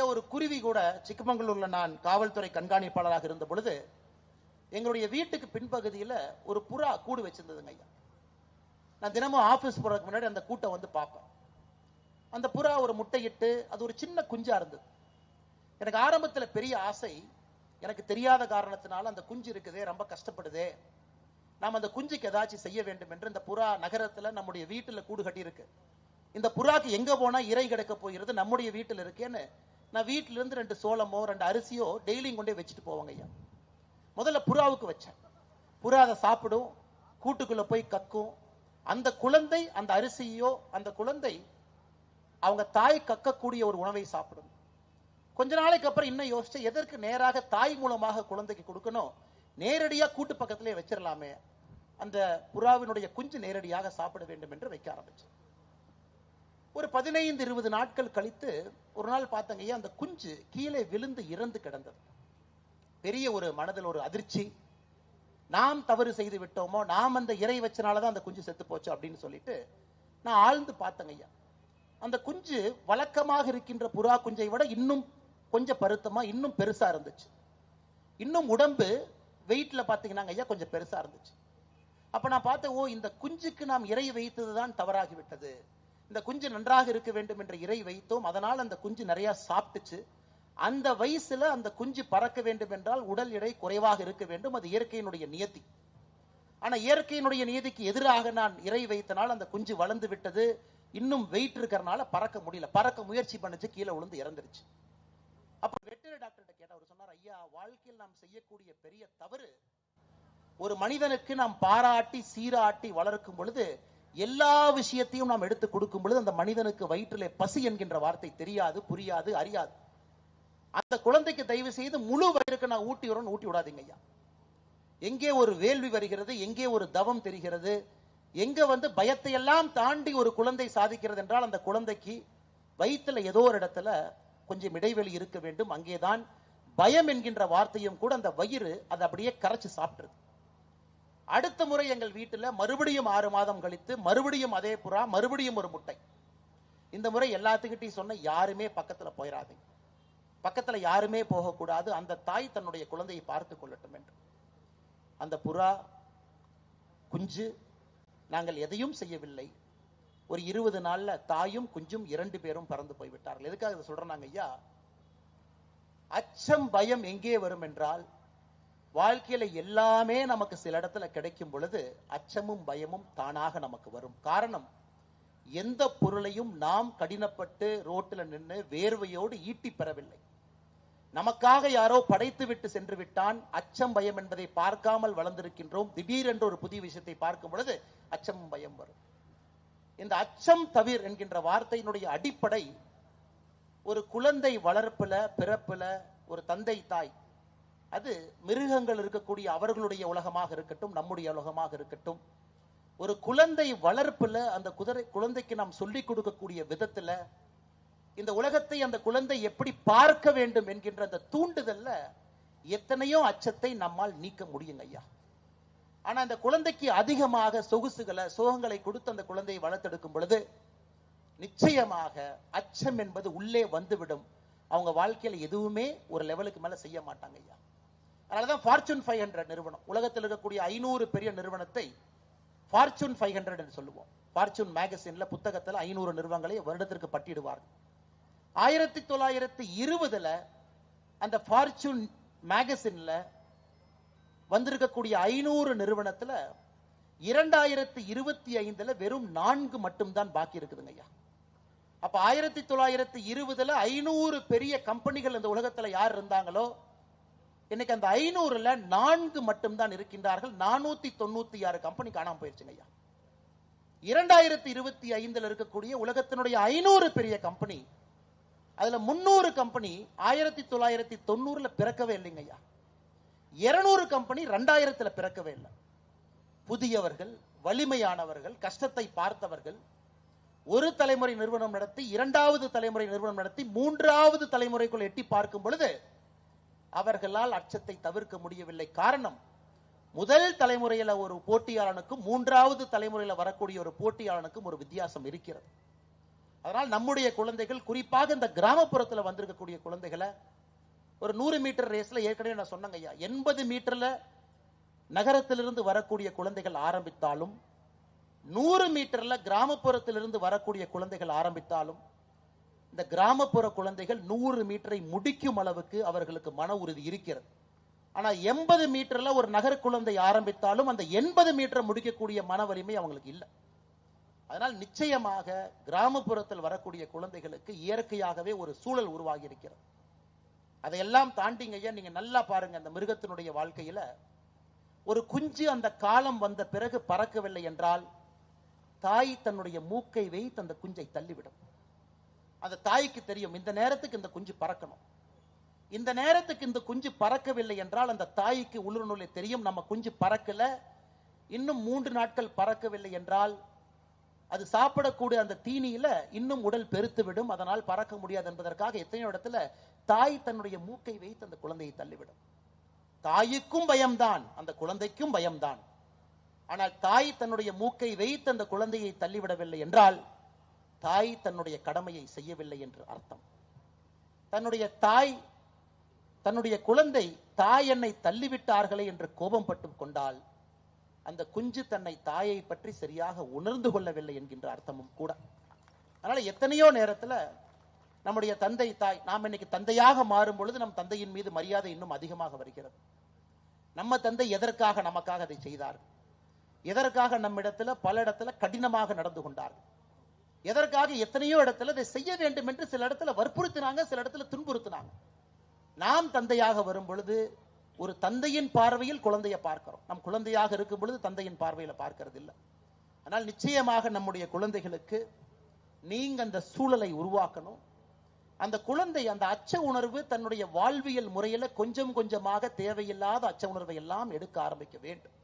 ஐயா ஒரு குருவி கூட சிக்கமங்களூர்ல நான் காவல்துறை கண்காணிப்பாளராக இருந்த பொழுது எங்களுடைய வீட்டுக்கு பின்பகுதியில் ஒரு புறா கூடு வச்சிருந்ததுங்க ஐயா. நான் தினமும் ஆபீஸ் போறதுக்கு முன்னாடி அந்த கூட்டம் வந்து பார்ப்பேன். அந்த புறா ஒரு முட்டையிட்டு அது ஒரு சின்ன குஞ்சா இருந்தது. எனக்கு ஆரம்பத்துல பெரிய ஆசை எனக்கு தெரியாத காரணத்தினால அந்த குஞ்சு இருக்குதே ரொம்ப கஷ்டப்படுதே. நாம் அந்த குஞ்சுக்கு ஏதாச்சும் செய்ய வேண்டும் என்று இந்த புறா நகரத்துல நம்முடைய வீட்டுல கூடு கட்டி இருக்கு இந்த புறாக்கு எங்க போனா இறை கிடைக்க போகிறது நம்முடைய வீட்டில் இருக்கேன்னு நான் வீட்டில இருந்து ரெண்டு சோளமோ ரெண்டு அரிசியோ டெய்லியும் கொண்டே வச்சுட்டு போவாங்க ஐயா. முதல்ல புறாவுக்கு வச்சேன். புறா அதை சாப்பிடும் கூட்டுக்குள்ள போய் கக்கும். அந்த குழந்தை அந்த அரிசியோ அந்த குழந்தை அவங்க தாய் கக்கக்கூடிய ஒரு உணவை சாப்பிடும். கொஞ்ச நாளைக்கு அப்புறம் இன்னும் யோசிச்சு எதற்கு நேராக தாய் மூலமாக குழந்தைக்கு கொடுக்கணும்? நேரடியாக கூட்டு பக்கத்திலே வச்சிடலாமே அந்த புறாவினுடைய குஞ்சு நேரடியாக சாப்பிட வேண்டும் என்று வைக்க ஆரம்பிச்சேன். ஒரு பதினைந்து இருபது நாட்கள் கழித்து ஒரு நாள் பார்த்தங்க ஐயா அந்த குஞ்சு கீழே விழுந்து இறந்து கிடந்தது. பெரிய ஒரு மனதில் ஒரு அதிர்ச்சி. நாம் தவறு செய்து விட்டோமோ நாம் அந்த இறை வச்சனால தான் அந்த குஞ்சு செத்து போச்சு அப்படின்னு சொல்லிட்டு நான் ஆழ்ந்து பார்த்தேங்க ஐயா. அந்த குஞ்சு வழக்கமாக இருக்கின்ற புறா குஞ்சை விட இன்னும் கொஞ்சம் பருத்தமா இன்னும் பெருசா இருந்துச்சு. இன்னும் உடம்பு வெயிட்ல பாத்தீங்கன்னா ஐயா கொஞ்சம் பெருசா இருந்துச்சு. அப்ப நான் பார்த்தேன் ஓ இந்த குஞ்சுக்கு நாம் இறை வைத்தது தான் தவறாகிவிட்டது இந்த குஞ்சு நன்றாக இருக்க வேண்டும் என்ற இறை வைத்தோம். அதனால் அந்த குஞ்சு நிறைய சாப்பிட்டுச்சு. அந்த வயசுல அந்த குஞ்சு பறக்க வேண்டும் என்றால் உடல் எடை குறைவாக இருக்க வேண்டும். அது இயற்கையினுடைய நியதி. ஆனா இயற்கையினுடைய நியதிக்கு எதிராக நான் இறை வைத்தனால் அந்த குஞ்சு வளர்ந்து விட்டது. இன்னும் வெயிட் இருக்கிறனால பறக்க முடியல. பறக்க முயற்சி பண்ணுச்சு கீழே விழுந்து இறந்துருச்சு. அப்ப வெட்டரி டாக்டர்கிட்ட கேட்ட அவர் சொன்னார் ஐயா வாழ்க்கையில் நாம் செய்யக்கூடிய பெரிய தவறு ஒரு மனிதனுக்கு நாம் பாராட்டி சீராட்டி வளர்க்கும் பொழுது எல்லா விஷயத்தையும் நாம் எடுத்து கொடுக்கும் பொழுது அந்த மனிதனுக்கு வயிற்றிலே பசி என்கின்ற வார்த்தை தெரியாது புரியாது அறியாது. அந்த குழந்தைக்கு தயவு செய்து முழு வயிறுக்கு நான் ஊட்டி வரணும் ஊட்டி விடாதீங்க ஐயா. எங்கே ஒரு வேள்வி வருகிறது எங்கே ஒரு தவம் தெரிகிறது எங்க வந்து பயத்தை எல்லாம் தாண்டி ஒரு குழந்தை சாதிக்கிறது என்றால் அந்த குழந்தைக்கு வயிற்றுல ஏதோ ஒரு இடத்துல கொஞ்சம் இடைவெளி இருக்க வேண்டும். அங்கேதான் பயம் என்கின்ற வார்த்தையும் கூட அந்த வயிறு அதை அப்படியே கரைச்சு சாப்பிட்டுருது. அடுத்த முறை எங்கள் வீட்டில் மறுபடியும் ஆறு மாதம் கழித்து மறுபடியும் அதே புறா மறுபடியும் ஒரு முட்டை. இந்த முறை எல்லாத்துக்கிட்டையும் சொன்ன யாருமே பக்கத்தில் போயிடாதீங்க பக்கத்தில் யாருமே போகக்கூடாது. அந்த தாய் தன்னுடைய குழந்தையை பார்த்து கொள்ளட்டும் என்று. அந்த புறா குஞ்சு நாங்கள் எதையும் செய்யவில்லை. ஒரு இருபது நாளில் தாயும் குஞ்சும் இரண்டு பேரும் பறந்து போய்விட்டார்கள். எதுக்காக இதை சொல்றேன் ஐயா? அச்சம் பயம் எங்கே வரும் என்றால் வாழ்க்கையில எல்லாமே நமக்கு சில இடத்துல கிடைக்கும் பொழுது அச்சமும் பயமும் தானாக நமக்கு வரும். காரணம் எந்த பொருளையும் நாம் கடினப்பட்டு ரோட்டில் நின்று வேர்வையோடு ஈட்டி பெறவில்லை. நமக்காக யாரோ படைத்து விட்டு சென்று விட்டான். அச்சம் பயம் என்பதை பார்க்காமல் வளர்ந்திருக்கின்றோம். திடீரென்று ஒரு புதிய விஷயத்தை பார்க்கும் பொழுது அச்சமும் பயம் வரும். இந்த அச்சம் தவிர் என்கின்ற வார்த்தையினுடைய அடிப்படை ஒரு குழந்தை வளர்ப்புல பிறப்புல ஒரு தந்தை தாய் அது மிருகங்கள் இருக்கக்கூடிய அவர்களுடைய உலகமாக இருக்கட்டும் நம்முடைய உலகமாக இருக்கட்டும். ஒரு குழந்தை வளர்ப்பில் அந்த குதிரை குழந்தைக்கு நாம் சொல்லிக் கொடுக்கக்கூடிய விதத்தில் இந்த உலகத்தை அந்த குழந்தை எப்படி பார்க்க வேண்டும் என்கின்ற அந்த தூண்டுதல்ல எத்தனையோ அச்சத்தை நம்மால் நீக்க முடியுங்க ஐயா. ஆனா அந்த குழந்தைக்கு அதிகமாக சொகுசுகளை சோகங்களை கொடுத்து அந்த குழந்தையை வளர்த்தெடுக்கும் பொழுது நிச்சயமாக அச்சம் என்பது உள்ளே வந்துவிடும். அவங்க வாழ்க்கையில எதுவுமே ஒரு லெவலுக்கு மேல செய்ய மாட்டாங்க ஐயா. அதனாலதான் ஃபார்ச்சூன் ஃபைவ் ஹண்ட்ரட் நிறுவனம். உலகத்தில் இருக்கக்கூடிய ஐநூறு பெரிய நிறுவனத்தை ஃபார்ச்சூன் ஃபைவ் ஹண்ட்ரட் என்று சொல்லுவோம். ஃபார்ச்சூன் மேகசின்ல புத்தகத்தில் ஐநூறு நிறுவனங்களை வருடத்திற்கு பட்டிடுவார்கள். ஆயிரத்தி தொள்ளாயிரத்தி இருபதுல அந்த ஃபார்ச்சூன் மேகசின்ல வந்திருக்கக்கூடிய ஐநூறு நிறுவனத்தில் இரண்டாயிரத்தி இருபத்தி ஐந்துல வெறும் நான்கு மட்டும்தான் பாக்கி இருக்குதுங்க ஐயா. அப்ப ஆயிரத்தி தொள்ளாயிரத்தி இருபதுல ஐநூறு பெரிய கம்பெனிகள் இந்த உலகத்தில் யார் இருந்தாங்களோ இன்னைக்கு அந்த ஐநூறுல நான்கு மட்டும்தான் இருக்கின்றார்கள். நானூத்தி தொண்ணூத்தி ஆறு கம்பெனி காணாம போயிருச்சுங்க ஐயா. இரண்டாயிரத்தி இருபத்தி ஐந்துல இருக்கக்கூடிய உலகத்தினுடைய ஐநூறு பெரிய கம்பெனி அதுல முன்னூறு கம்பெனி ஆயிரத்தி தொள்ளாயிரத்தி தொண்ணூறுல பிறக்கவே இல்லைங்க ஐயா. இருநூறு கம்பெனி ரெண்டாயிரத்துல பிறக்கவே இல்லை. புதியவர்கள் வலிமையானவர்கள் கஷ்டத்தை பார்த்தவர்கள் ஒரு தலைமுறை நிறுவனம் நடத்தி இரண்டாவது தலைமுறை நிறுவனம் நடத்தி மூன்றாவது தலைமுறைக்குள் எட்டி பார்க்கும் பொழுது அவர்களால் அச்சத்தை தவிர்க்க முடியவில்லை. காரணம் முதல் தலைமுறையில் ஒரு போட்டியாளனுக்கும் மூன்றாவது தலைமுறையில் வரக்கூடிய ஒரு போட்டியாளனுக்கும் ஒரு வித்தியாசம் இருக்கிறது. அதனால் நம்முடைய குழந்தைகள் குறிப்பாக இந்த கிராமப்புறத்தில் வந்திருக்கக்கூடிய குழந்தைகளை ஒரு நூறு மீட்டர் ரேஸில் ஏற்கனவே நான் சொன்னங்கய்யா ஐயா எண்பது மீட்டரில் நகரத்திலிருந்து வரக்கூடிய குழந்தைகள் ஆரம்பித்தாலும் நூறு மீட்டரில் கிராமப்புறத்திலிருந்து வரக்கூடிய குழந்தைகள் ஆரம்பித்தாலும் இந்த கிராமப்புற குழந்தைகள் நூறு மீட்டரை முடிக்கும் அளவுக்கு அவர்களுக்கு மன உறுதி இருக்கிறது. ஆனால் எண்பது மீட்டரில் ஒரு நகர குழந்தை ஆரம்பித்தாலும் அந்த எண்பது மீட்டரை முடிக்கக்கூடிய மன வலிமை அவங்களுக்கு இல்லை. அதனால் நிச்சயமாக கிராமப்புறத்தில் வரக்கூடிய குழந்தைகளுக்கு இயற்கையாகவே ஒரு சூழல் உருவாகி இருக்கிறது அதையெல்லாம் தாண்டிங்க ஐயா நீங்கள் நல்லா பாருங்க அந்த மிருகத்தினுடைய வாழ்க்கையில். ஒரு குஞ்சு அந்த காலம் வந்த பிறகு பறக்கவில்லை என்றால் தாய் தன்னுடைய மூக்கை வைத்து அந்த குஞ்சை தள்ளிவிடும். அந்த தாய்க்கு தெரியும். இந்த நேரத்துக்கு இந்த குஞ்சு பறக்கணும். இந்த நேரத்துக்கு இந்த குஞ்சு பறக்கவில்லை என்றால் அந்த தாய்க்கு உள்ளுணர்வுல தெரியும் நம்ம குஞ்சு பறக்கல. இன்னும் மூன்று நாட்கள் பறக்கவில்லை என்றால் அது சாப்பிடக்கூடிய அந்த தீனியில இன்னும் உடல் பெருத்து விடும் அதனால் பறக்க முடியாது என்பதற்காக எத்தனையோ இடத்துல தாய் தன்னுடைய மூக்கை வைத்து அந்த குழந்தையை தள்ளிவிடும். தாய்க்கும் பயம்தான் அந்த குழந்தைக்கும் பயம்தான். ஆனால் தாய் தன்னுடைய மூக்கை வைத்து அந்த குழந்தையை தள்ளிவிடவில்லை என்றால் தாய் தன்னுடைய கடமையை செய்யவில்லை என்று அர்த்தம். தன்னுடைய தாய் தன்னுடைய குழந்தை தாய் என்னை தள்ளிவிட்டார்களே என்று கோபம் பட்டு கொண்டால் அந்த குஞ்சு தன்னை தாயை பற்றி சரியாக உணர்ந்து கொள்ளவில்லை என்கின்ற அர்த்தமும் கூட. அதனால எத்தனையோ நேரத்தில் நம்முடைய தந்தை தாய் நாம் இன்னைக்கு தந்தையாக மாறும் பொழுது நம் தந்தையின் மீது மரியாதை இன்னும் அதிகமாக வருகிறது. நம்ம தந்தை எதற்காக நமக்காக அதை செய்தார்? எதற்காக நம்மிடத்துல பல இடத்துல கடினமாக நடந்து கொண்டார்கள் எதற்காக எத்தனையோ இடத்துல இதை செய்ய வேண்டும் என்று சில இடத்துல வற்புறுத்தினாங்க சில இடத்துல துன்புறுத்தினாங்க. நாம் தந்தையாக வரும் பொழுது ஒரு தந்தையின் பார்வையில் குழந்தையை பார்க்கிறோம். நம் குழந்தையாக இருக்கும் பொழுது தந்தையின் பார்வையில் பார்க்கறது இல்லை. ஆனால் நிச்சயமாக நம்முடைய குழந்தைகளுக்கு நீங்க அந்த சூழலை உருவாக்கணும். அந்த குழந்தை அந்த அச்ச உணர்வு தன்னுடைய வாழ்வியல் முறையில் கொஞ்சம் கொஞ்சமாக தேவையில்லாத அச்ச உணர்வை எல்லாம் எடுக்க ஆரம்பிக்க வேண்டும்.